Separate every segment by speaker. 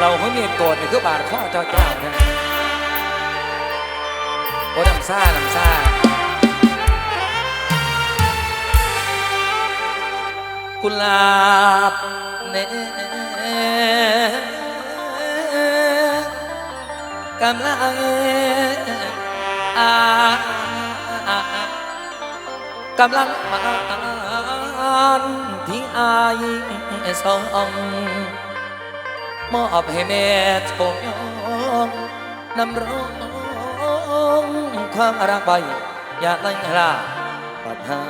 Speaker 1: เราเพิ่มีโกรธนี่คือบาดข้อเจ้าเจ้าเนี่ยโอ้น้ำซ่าน้ำซ่ากุหลาบเนกำลังกำลังมันที่อายสอง มอบให้แม่ชมยองนำร้องความรักไปอย่าไล่ลาปัญหา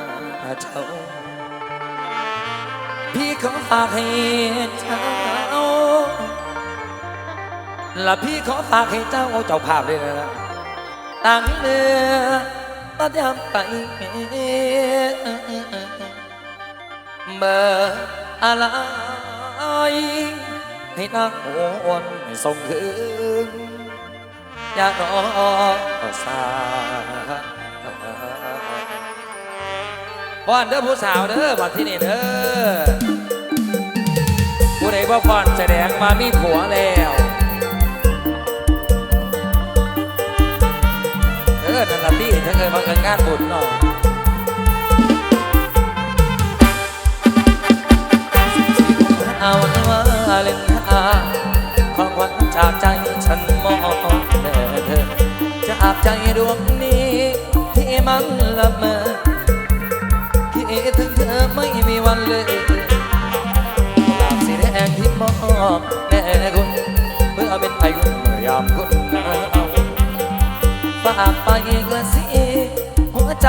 Speaker 1: เจ้า พี่ขอฝากให้เจ้าและพี่ขอฝากให้เจ้าเจ้าภาพเลยนะตั้งเนื้อตัดยำไปเมื่ออะไร ให้นางโอนให้ส่งคืนอย่ารอสาป้อนเด้อผู้สาวเด้อบัดที่นี่เด้อผู้ใดบ่ป้อนแสดงมามีผัวแล้วเออนั่นละที่ถ้าเคยมาเอินงานบุญเนาะเอาว่าเล่นทา ของขวัญจากใจฉันมองแด่เธอจากใจดวงนี้ที่มันละเมอคิดถึงเธอไม่มีวันเลยหลากสีแดงที่มอบแด่คุณเมื่อเป็นไทยคุณเมื่อยามคุณหนาวฝากไปกระสีหัวใจ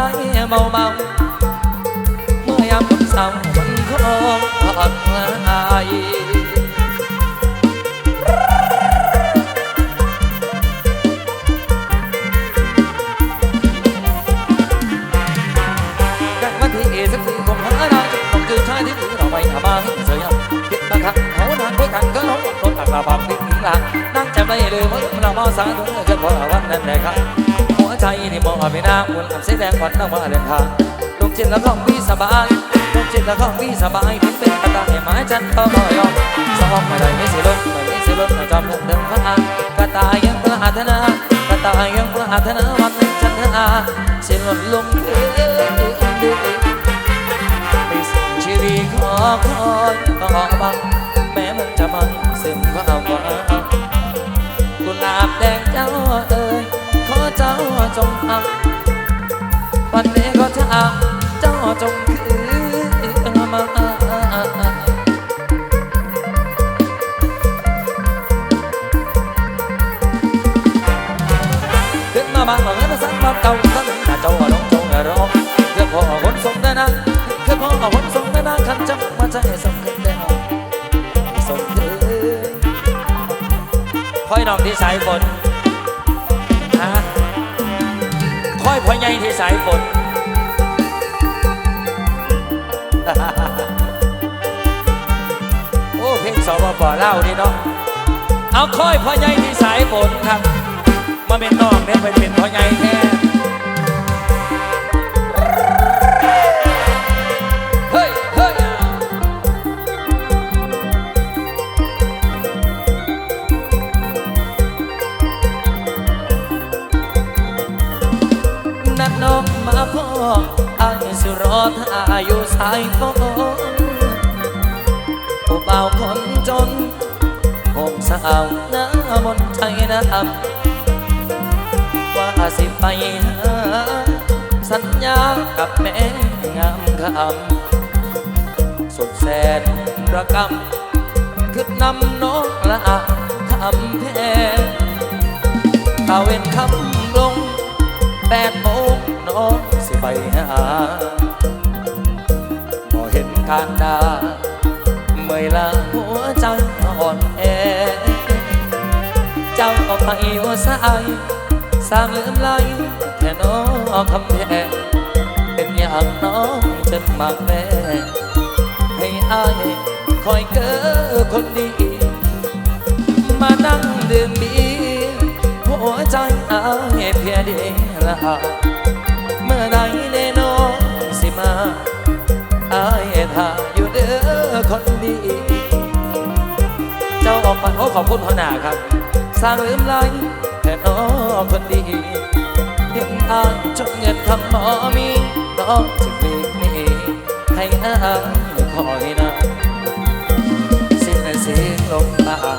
Speaker 1: เมาเมาเมื่อยามคนเศร้ามันคงผ่อนคลาย สาธุเกิดพราะวันนั้นแหละครับหัวใจนี่มองไม่น่าบุญกับเสียแดงวันต้องมาเดินทางลูกจิตแล้วของพี่สบายลูกจิตแล้วของพี่สบายถึงเป็นกระต่ายไม้จันก็ไม่ยอมสองไม่ได้ไม่เสียล้นไม่ได้เสียล้นไม่จอมเดินฟ้ากระต่ายยังปรารถนากระต่ายยังปรารถนาวันนึ่งฉันเธออาเสียล้นลงเดือไปสิ่งชีวิตขอคอยขอบังแม้มันจะมันซึมความหวังกุห ลาบแดงเจ้าเอ่ยขอเจ้าจงทำวันนี้ก็จะเอ น้องที่สายฝนฮะค่อยพ่อใหญ่ที่สายฝนโอ้เพลงสวปเล่านี่เนาะเอาค่อยพ่อใหญ่ที่สายฝนครับมาเป็นน้องเนี่ยไปเป็นพ่อใหญ่แท้าอยู่ายฝนผู้เบาวคนจนผมสาวหน้ามนต์ใจน้ำว่าสิไปหาสัญญากับแม่งามคำสุดแสนระกำคือนำน้องละคำแพงตาเว้นคำลงแปดโมงน้องสิไปหา อเห็นดาเมื่อยลาหัวใจอ่อนแอ เจ้าก็ไปว่าสายสร้างลืมไหลแค่น้องคำแพงเป็นอย่างน้องจนมากแม่ให้อายคอยเกอคนดี มานั่งดื่มบีหัวใจอายเพียงเดียวละเมื่อใดแน่นอนสิมา อายท่าอยู่เด้อคนดี เจ้าออกมาโอ้ขอบคุณพ่อหนาครับ สร้างลืมไหลแต่น้องคนดีเห็นอ่านจนเงินคำหมอมีน้องจึงเลีกนี้ให้อายคอยนะสิ้นเสียงลมปาก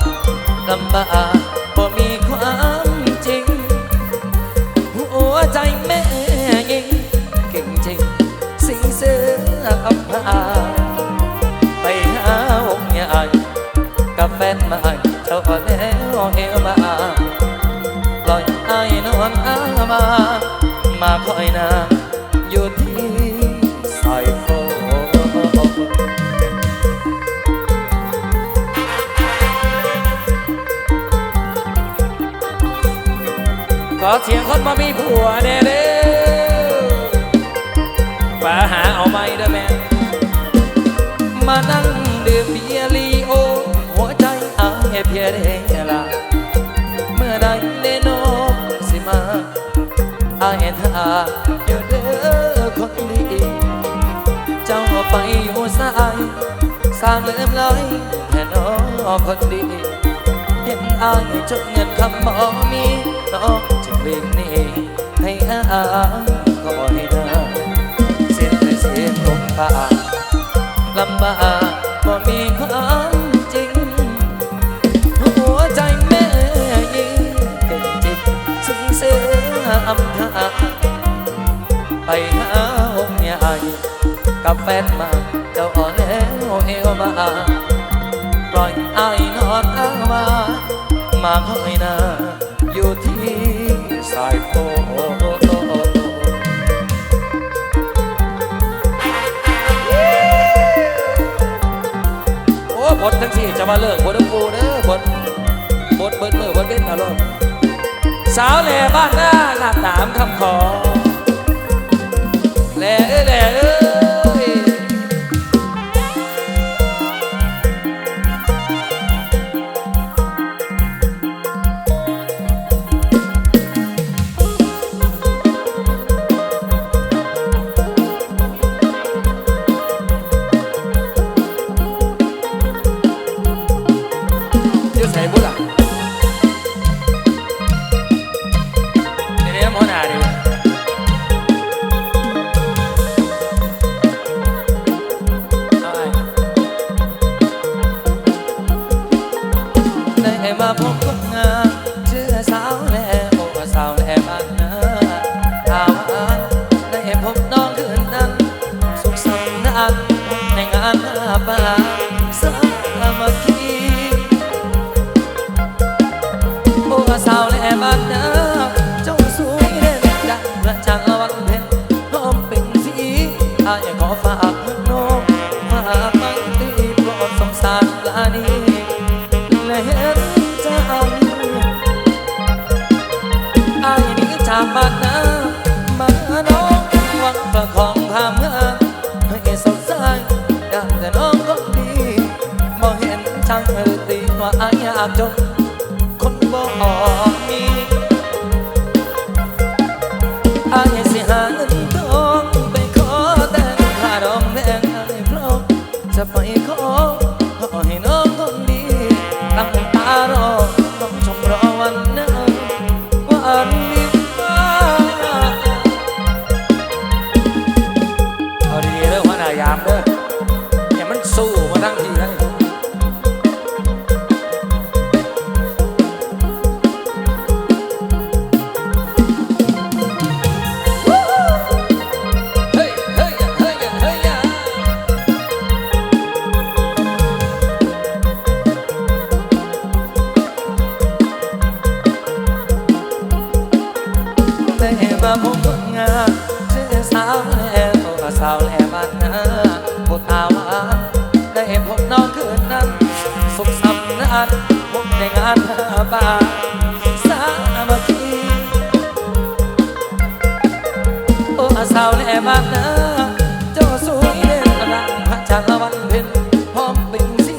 Speaker 1: ลำบากบ่มีความจริง หัวใจแม่ อกับพาไปหาวงใหญ่กับแฟนม่เจ้าแล้วเอวมาปล่อยไอ้นวลอามา มาคอยนาอยู่ที่สายโฟขอเสียงคนมามีผัวแน่เด้อฝาหาเอาไม่ได้อแม่ มานั่งดื่มเบียร์ลีโอ หัวใจอายเพียเดลาเมื่อใดเดโนสิมาอายท่าอยู่เด้อคนดีเจ้าไปอยู่สายสร้างเลื่อมลอยแค่น้องคนดีเห็นอายจนเงินคำบ่มีน้องจึงเลีกหนี้ให้อายคอยได้สิ้นเลยเสียงลมปาก บากบ่มีความจริง หัวใจแม่ยิ่งเก่งจริงสิงเสืออำทาไปหาหงใหญ่กับแฟนมาเจ้าอ่อนแล้วเอวมาปล่อยไอ้ายนอนอ้างมามาคอยนาอยู่ที่สายโฟ ทั้งสี่จะมาเลิกบทน้ำปูเด้อบทบทเบิดมือบทเบ็ดอารมณ์สาวแหล่บ้านหน้าหน้าตามคำขอแหล่เอ้แหล่เอ้ โอ้สาวแลบ้านนาเจ้าสวยเด่นดังพระจันทร์วันเพ็ญพร้อมเป็นสีอายขอฝากมืองนองฝากมันตีโปรดสงสารลานีและเห็นใจอายนี้จากบ้านนามาน้องหวังประคองความงามให้สดใสอยากแต่น้องก็ดีบ่เห็นใจหรือตีว่าอายอยากจน คนบ่มีอายสิหาเงินทองไปขอแต่งค่าดองแดงให้พร้อมจะไปขอขอให้น้องคนดีตั้งตารอต้องชมรอวันนั้นวันนี้ว่าเอาดีเด้อหัวหน้ายามเด้ออย่ามันสู้มาทั้งทีเลย มาบคนงามชื่อสาวแล้วสาวแลบ้านนาพูดตาหวานได้พบน้องคืนนั้น สุขสำนันพบในงานป่าสามัคคีโอ้สาวแหล่บ้านนาเจ้าสวยเด่นรังพระจันทร์วันเพ็ญพร้อมเป็นสี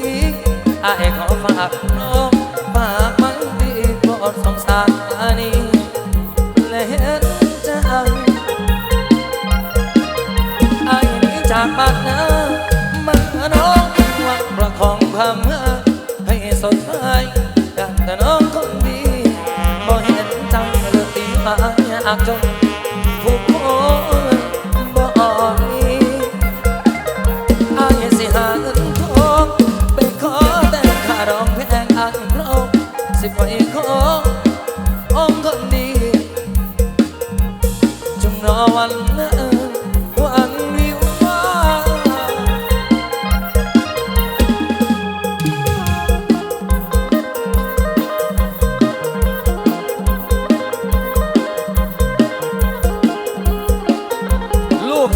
Speaker 1: อายขอฝากน้องฝากมันดีโปรดสงสารอานีและ จากปากเนอมื่น้องหวังประคองความเมื่อให้สดใสดังแต่น้องคนดีพอเห็นจังเลือตีมาอยากจน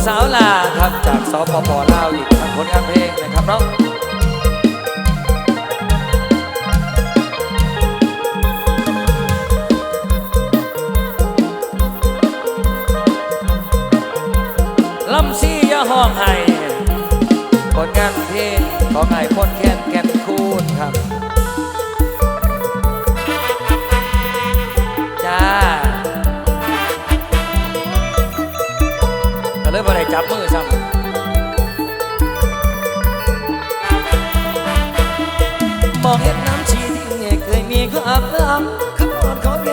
Speaker 1: สาวลาครับจากสปปลาวอีกทางผลงานเพลงนะครับเนาะลำซี่ยาห้องไห้ผลงานเพลงของไห้คนแค้นแก่นคูนครับ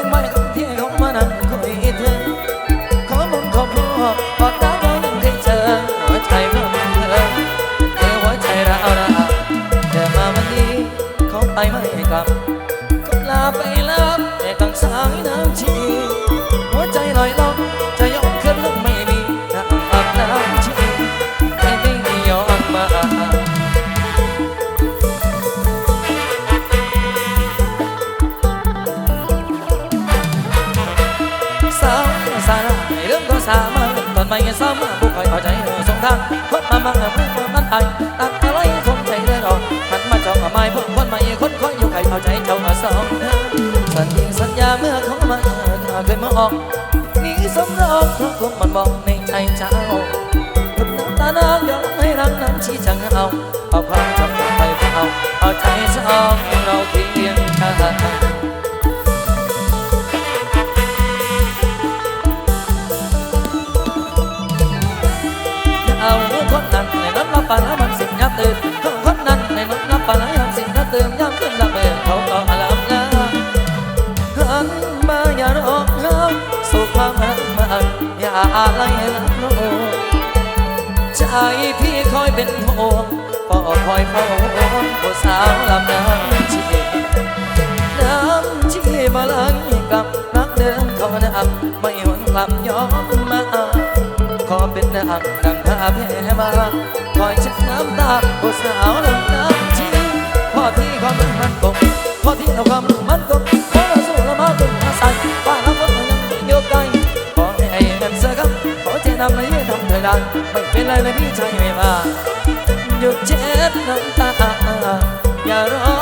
Speaker 1: อ่อ นไม่สามารถผู้คอยเอาใจสงทางคนมามั่งเมื่อมันไปตัดอะไรคงใจได้รอมันมาจ้องมาไม่พวกคนใหม่คนคอยอยู่ใครเอาใจเจ้าสองฉันยิงสัญญาเมื่อเขามาเคยมาออกนี่สำรองเพราะคงมันมองในใจเจ้าหยุดน้ำตาน้ำยอมให้รักน้ำชี้จังเอาเอาความจำไปเอาเอาใจสองเราเคียงข้า ไรลับโลใจพี่คอยเป็นห่วงเฝ้าคอยเฝ้าผู้สาวลำน้ำชีน้ำชีมาลังกับรักเดิมเขาดับไม่หวนกลับย้อนมาขอเป็นนางดังพาแพ้มาคอยเช็ดน้ำตาผู้สาวลำน้ำชีพ่อที่ความมันกบพอที่เอาความมันก ขอเจนำไม่ทำเธอได้ไม่เป็นไรเลยพี่ชายไม่มาหยุดเช็ดน้ำตาอย่าร้